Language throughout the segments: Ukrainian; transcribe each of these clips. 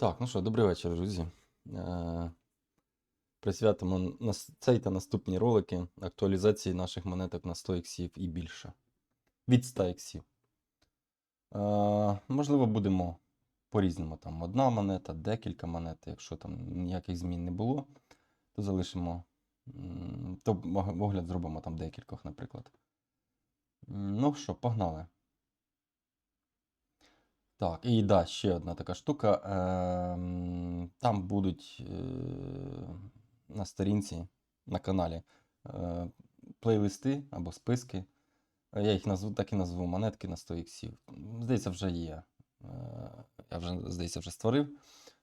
Так, ну що, добрий вечір, друзі. Е, Присвятимо цей та наступні ролики актуалізації наших монеток на 100 іксів і більше. Від 100 іксів. Е, Можливо, будемо по-різному. Там одна монета, декілька монет. Якщо там ніяких змін не було, то залишимо. То огляд зробимо там декількох, наприклад. Ну що, погнали. Так, і да, ще одна така штука. Там будуть е, на сторінці на каналі е, плейлисти або списки. Я їх назву, так і назву монетки на 100 іксів. Здається, вже є. Е, Я вже, здається, вже створив.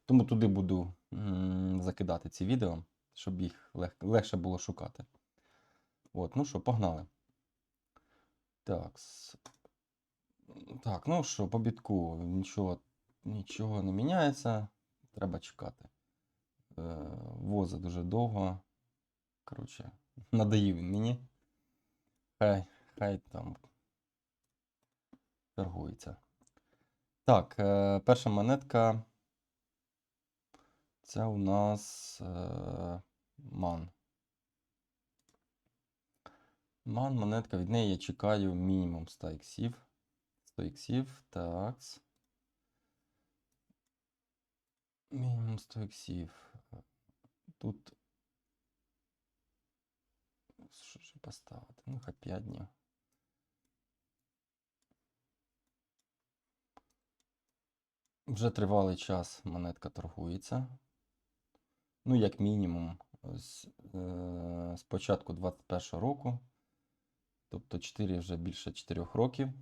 Тому туди буду закидати ці відео, щоб їх лег, легше було шукати. От, ну що, погнали. Так. Так, ну що, по бітку нічого, нічого не міняється. Треба чекати. Е, воза дуже довго. Коротше, надоїв він мені. Хай, хай там торгується. Так, е, перша монетка. Це у нас е, ман. Ман, монетка, від неї я чекаю мінімум 100 іксів. 100 іксів, так. Мінімум 100 іксів. Тут. Що ж поставити? Ну, хай 5 днів. Вже тривалий час монетка торгується. Ну, як мінімум, з, е, з початку 21 року. Тобто 4 вже більше 4 років.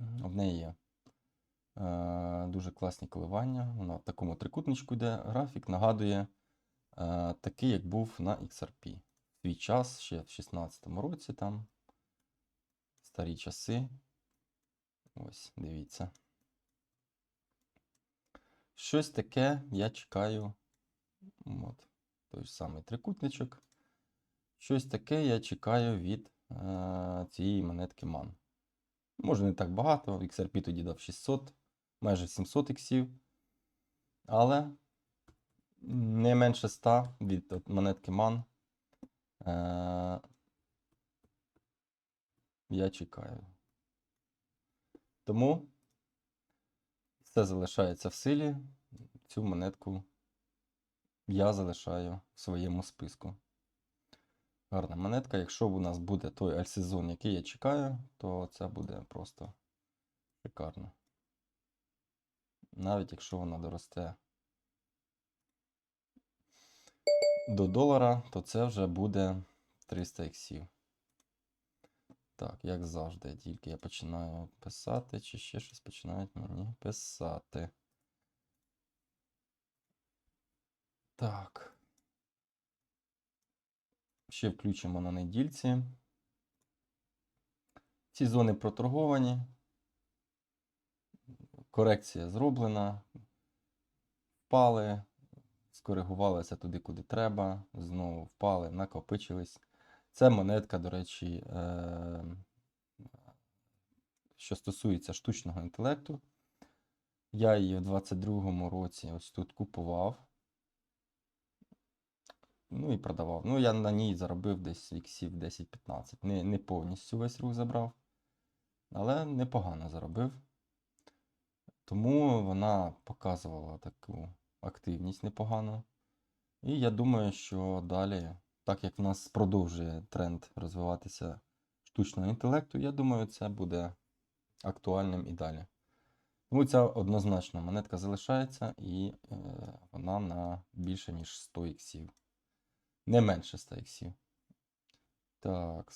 В неї є е, дуже класні коливання. Вона в такому трикутничку йде. Графік нагадує е, такий, як був на XRP. Свій час, ще в 16-му році там. Старі часи. Ось, дивіться. Щось таке я чекаю. От, той самий трикутничок. Щось таке я чекаю від е, цієї монетки MAN. Може не так багато, XRP тоді дав 600, майже 700 іксів. Але не менше 100 від от монетки MAN. Е, я чекаю. Тому все залишається в силі. Цю монетку я залишаю в своєму списку. Гарна монетка. Якщо у нас буде той альсезон, який я чекаю, то це буде просто шикарно. Навіть якщо вона доросте до долара, то це вже буде 300 іксів. Так, як завжди, тільки я починаю писати, чи ще щось починають мені писати. Так. Ще включимо на недільці. Ці зони проторговані. Корекція зроблена. Впали, скоригувалися туди, куди треба. Знову впали, накопичились. Це монетка, до речі, е, що стосується штучного інтелекту. Я її в 22-му році ось тут купував. Ну і продавав. Ну, я на ній заробив десь іксів 10-15. Не, не повністю весь рух забрав, але непогано заробив. Тому вона показувала таку активність непогану. І я думаю, що далі, так як в нас продовжує тренд розвиватися штучного інтелекту, я думаю, це буде актуальним і далі. Тому ця однозначно монетка залишається і е, вона на більше, ніж 100 іксів. Не менше 100 іксів. Так.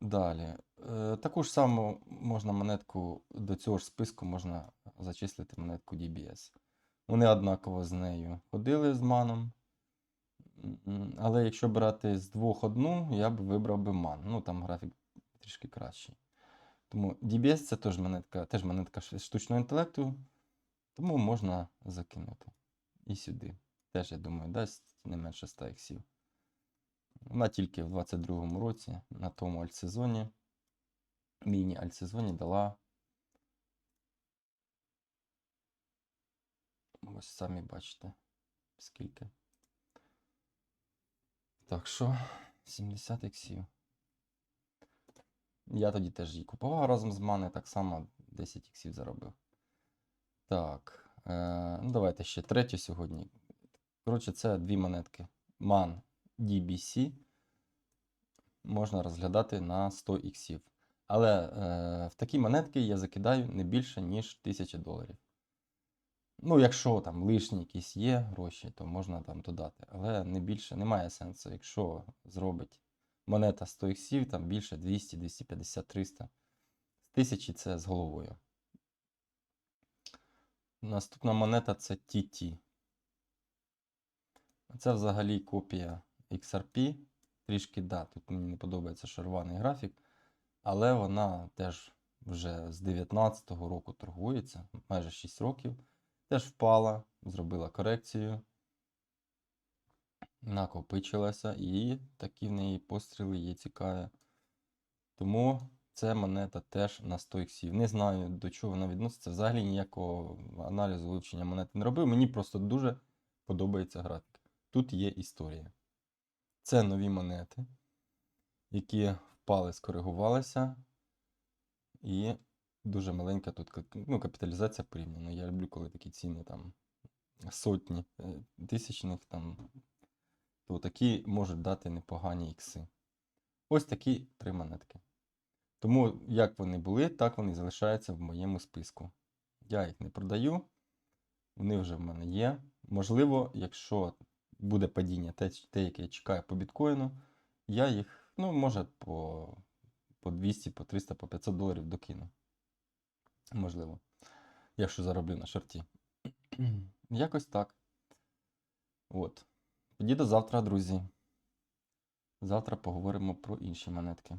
Далі. Е, таку ж саму можна монетку до цього ж списку можна зачислити монетку DBS. Вони однаково з нею ходили з маном. Але якщо брати з двох одну, я б вибрав би ман. Ну там графік трішки кращий. Тому DBS це теж монетка, теж монетка штучного інтелекту, тому можна закинути. І сюди. Теж, я думаю, дасть не менше 100 іксів. Вона тільки в 22-му році на тому альтсезоні, міні-альтсезоні дала Ось самі бачите, скільки. Так що 70 іксів. Я тоді теж її купував разом з мани, так само 10 іксів заробив. Так. Е, ну давайте ще третю сьогодні. Коротше, це дві монетки. MAN DBC можна розглядати на 100 іксів. Але е, в такі монетки я закидаю не більше, ніж 1000 доларів. Ну, якщо там лишні якісь є гроші, то можна там додати. Але не більше немає сенсу, якщо зробить монета 100 іксів, там більше 200, 250, 300. З тисячі це з головою. Наступна монета це TT. Це взагалі копія XRP. Трішки, да, тут мені не подобається шарваний графік, але вона теж вже з 19-го року торгується, майже 6 років. Теж впала, зробила корекцію, накопичилася, і такі в неї постріли є цікаві. Тому це монета теж на 100 іксів. Не знаю, до чого вона відноситься. Взагалі ніякого аналізу вивчення монети не робив. Мені просто дуже подобається графік. Тут є історія. Це нові монети, які впали, скоригувалися. І дуже маленька тут ну, капіталізація порівняно. Я люблю, коли такі ціни там сотні е, тисячних, там, то такі можуть дати непогані ікси. Ось такі три монетки. Тому, як вони були, так вони залишаються в моєму списку. Я їх не продаю, вони вже в мене є. Можливо, якщо буде падіння, те, те, яке я чекаю по біткоїну, я їх, ну, може, по, по 200, по 300, по 500 доларів докину. Можливо. Якщо зароблю на шорті. Якось так. От. Тоді до завтра, друзі. Завтра поговоримо про інші монетки.